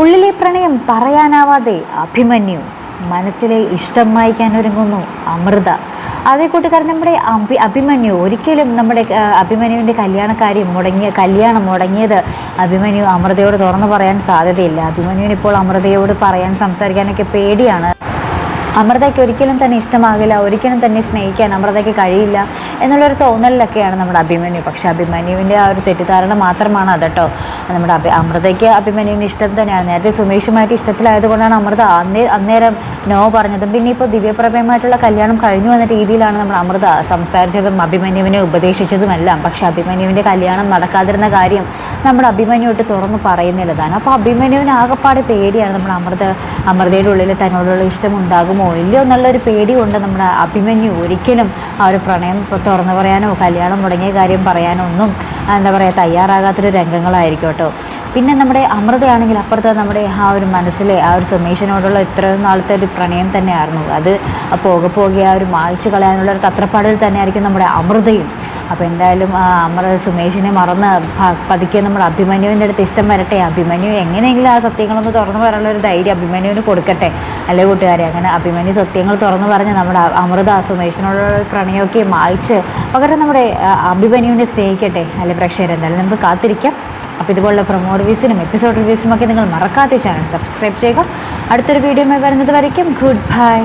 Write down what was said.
ഉള്ളിലെ പ്രണയം പറയാനാവാതെ അഭിമന്യു മനസ്സിലെ ഇഷ്ടം മായ്ക്കാൻ ഒരുങ്ങുന്നു അമൃത. അതേ കൂട്ടുകാരൻ നമ്മുടെ അഭി അഭിമന്യു ഒരിക്കലും നമ്മുടെ അഭിമന്യുവിന്റെ കല്യാണക്കാര്യം മുടങ്ങിയ കല്യാണം മുടങ്ങിയത് അഭിമന്യു അമൃതയോട് തുറന്നു പറയാൻ സാധ്യതയില്ല. അഭിമന്യുവിന് ഇപ്പോൾ അമൃതയോട് പറയാൻ സംസാരിക്കാനൊക്കെ പേടിയാണ്. അമൃതയ്ക്ക് ഒരിക്കലും തന്നെ ഇഷ്ടമാകില്ല ഒരിക്കലും തന്നെ സ്നേഹിക്കാൻ അമൃതയ്ക്ക് കഴിയില്ല. എന്നുള്ളൊരു തോന്നലിലൊക്കെയാണ് നമ്മുടെ അഭിമന്യു. പക്ഷേ അഭിമന്യുവിന്റെ ആ ഒരു തെറ്റിദ്ധാരണ മാത്രമാണ് അത് കേട്ടോ നമ്മുടെ അഭി അമൃതയ്ക്ക് അഭിമന്യുവിന് ഇഷ്ടം തന്നെയാണ്. നേരത്തെ സുമേഷുമായിട്ട് ഇഷ്ടത്തിലായതുകൊണ്ടാണ് അമൃത അന്നേ അന്നേരം നോ പറഞ്ഞതും. പിന്നെ ഇപ്പോൾ ദിവ്യപ്രഭയമായിട്ടുള്ള കല്യാണം കഴിഞ്ഞു എന്ന രീതിയിലാണ് നമ്മൾ അമൃത സംസാരിച്ചതും അഭിമന്യുവിനെ ഉപദേശിച്ചതുമെല്ലാം. പക്ഷേ അഭിമന്യുവിന്റെ കല്യാണം നടക്കാതിരുന്ന കാര്യം നമ്മുടെ അഭിമന്യുമായിട്ട് തുറന്ന് പറയുന്നില്ലതാണ് അപ്പോൾ അഭിമന്യുവിന് ആകെപ്പാടെ പേടിയാണ് നമ്മൾ അമൃത അമൃതയുടെ ഉള്ളിൽ തന്നോടുള്ള ഇഷ്ടം ഉണ്ടാകുമോ ഇല്ലയോ എന്നുള്ളൊരു പേടി കൊണ്ട് നമ്മുടെ അഭിമന്യു. ഒരിക്കലും ആ ഒരു പ്രണയം തുറന്നു പറയാനോ കല്യാണം മുടങ്ങിയ കാര്യം പറയാനോ ഒന്നും എന്താ പറയുക തയ്യാറാകാത്തൊരു രംഗങ്ങളായിരിക്കും പിന്നെ നമ്മുടെ അമൃതയാണെങ്കിൽ അപ്പുറത്ത് നമ്മുടെ ആ ഒരു മനസ്സിലെ ആ ഒരു സുമേഷിനോടുള്ള ഇത്രയും നാളത്തെ ഒരു പ്രണയം തന്നെയായിരുന്നു. അത് പോകെ പോകെ ആ ഒരു മായ്ച്ചു കളയാനുള്ള ഒരു തത്രപ്പാടിൽ തന്നെയായിരിക്കും നമ്മുടെ അമൃതയും. അപ്പോൾ എന്തായാലും ആ അമൃത സുമേഷിനെ മറന്ന് പതുക്കെ നമ്മൾ അഭിമന്യുവിന്റെ അടുത്ത് ഇഷ്ടം വരട്ടെ. അഭിമന്യു എങ്ങനെയെങ്കിലും ആ സത്യങ്ങളൊന്ന് തുറന്നു പറയാനുള്ള ഒരു ധൈര്യം അഭിമന്യുവിന് കൊടുക്കട്ടെ. അല്ലേ കൂട്ടുകാരെ? അങ്ങനെ അഭിമന്യു സത്യങ്ങൾ തുറന്നു പറഞ്ഞ് നമ്മുടെ അമൃത സുമേഷിനോടുള്ള പ്രണയമൊക്കെ മായ്ച്ച് പകരം നമ്മുടെ അഭിമന്യുവിനെ സ്നേഹിക്കട്ടെ. അല്ലെ പ്രേക്ഷകർ എന്തായാലും നമുക്ക് കാത്തിരിക്കാം. അപ്പോൾ ഇതുപോലുള്ള പ്രൊമോ റിവ്യൂസിനും എപ്പിസോഡ് റിവ്യൂസിനും ഒക്കെ നിങ്ങൾ മറക്കാത്ത ചാനൽ സബ്സ്ക്രൈബ് ചെയ്യുക. അടുത്തൊരു വീഡിയോ വരുന്നത് വരയ്ക്കും. Good bye